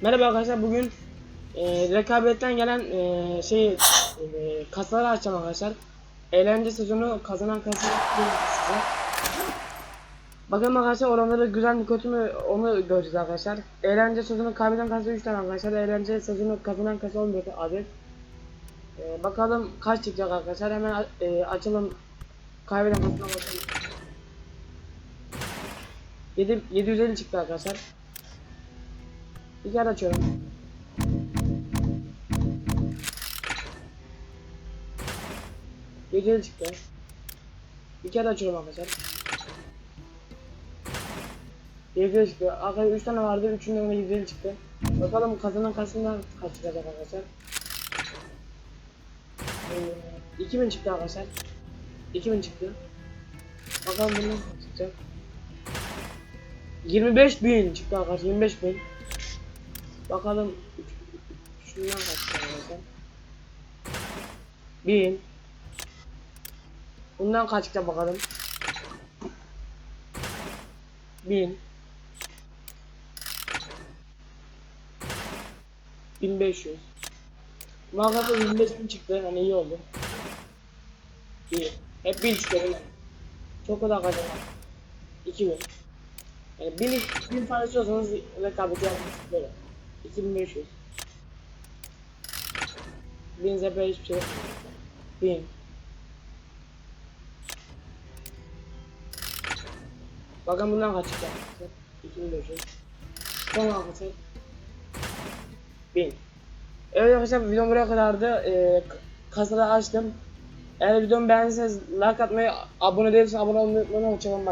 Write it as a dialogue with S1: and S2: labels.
S1: Merhaba arkadaşlar bugün e, rekabetten gelen e, şey e, kasaları açacağım arkadaşlar. Eğlence sezonu kazanan kasaları size. Bakalım arkadaşlar oranları güzel mi kötü mü onu göreceğiz arkadaşlar. Eğlence sezonu kaybeden kasa 3 tane arkadaşlar. Eğlence sezonu kazanan kasa 11 adet. E, bakalım kaç çıkacak arkadaşlar. Hemen e, açalım. Kaybeden bakalım. 7, 750 çıktı arkadaşlar. Kere açıyorum. Geceli çıktı. Bir kere açıyorum arkadaşlar. Geceli çıktı. Arkadaşlar 3 tane vardı. Üçünden de geceli çıktı. Bakalım kazanan kaçından kaç çıkacak arkadaşlar. Ee, 2000 çıktı arkadaşlar. 2000 çıktı. Bakalım bundan kaç çıkacak. 25 bin çıktı arkadaşlar 25 bin. Bakalım şundan kaç arkadaşlar. 1000 Bundan kaç bakalım. 1000 1500 Muhakkak 25 bin çıktı hani iyi oldu. İyi. Hep 1000 çıktı değil mi? Çok da kazanır. 2000 yani bin, bin tane istiyorsanız rekabeti yapmış böyle. 2500. Bin zepe hiçbir şey yok. Bin. Bakın bundan kaç çıkacak? 2500. Son arkadaşlar. Bin. Evet arkadaşlar videom buraya kadardı. Ee, kasada açtım. Eğer videomu beğendiyseniz like atmayı, abone değilseniz abone olmayı unutmayın. Hoşçakalın.